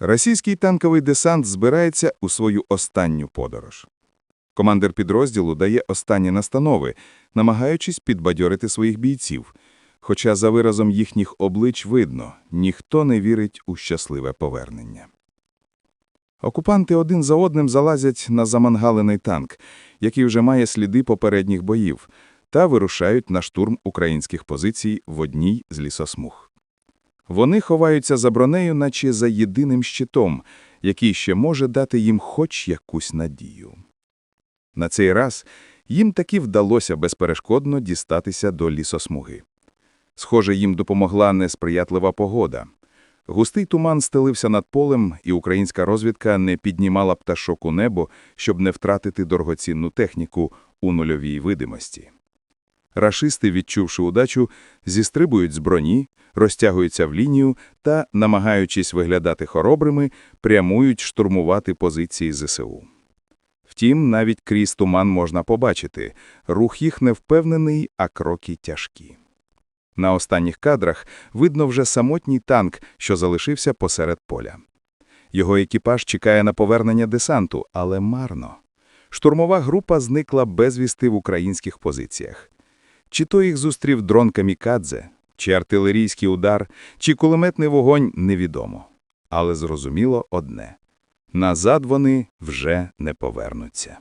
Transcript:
Російський танковий десант збирається у свою останню подорож. Командир підрозділу дає останні настанови, намагаючись підбадьорити своїх бійців, хоча за виразом їхніх облич видно, ніхто не вірить у щасливе повернення. Окупанти один за одним залазять на замангалений танк, який вже має сліди попередніх боїв, та вирушають на штурм українських позицій в одній з лісосмуг. Вони ховаються за бронею, наче за єдиним щитом, який ще може дати їм хоч якусь надію. На цей раз їм таки вдалося безперешкодно дістатися до лісосмуги. Схоже, їм допомогла несприятлива погода. Густий туман стелився над полем, і українська розвідка не піднімала пташок у небо, щоб не втратити дорогоцінну техніку у нульовій видимості. Рашисти, відчувши удачу, зістрибують з броні, розтягуються в лінію та, намагаючись виглядати хоробрими, прямують штурмувати позиції ЗСУ. Втім, навіть крізь туман можна побачити, рух їх невпевнений, а кроки тяжкі. На останніх кадрах видно вже самотній танк, що залишився посеред поля. Його екіпаж чекає на повернення десанту, але марно. Штурмова група зникла безвісти в українських позиціях. Чи то їх зустрів дрон камікадзе, чи артилерійський удар, чи кулеметний вогонь – невідомо. Але зрозуміло одне – назад вони вже не повернуться.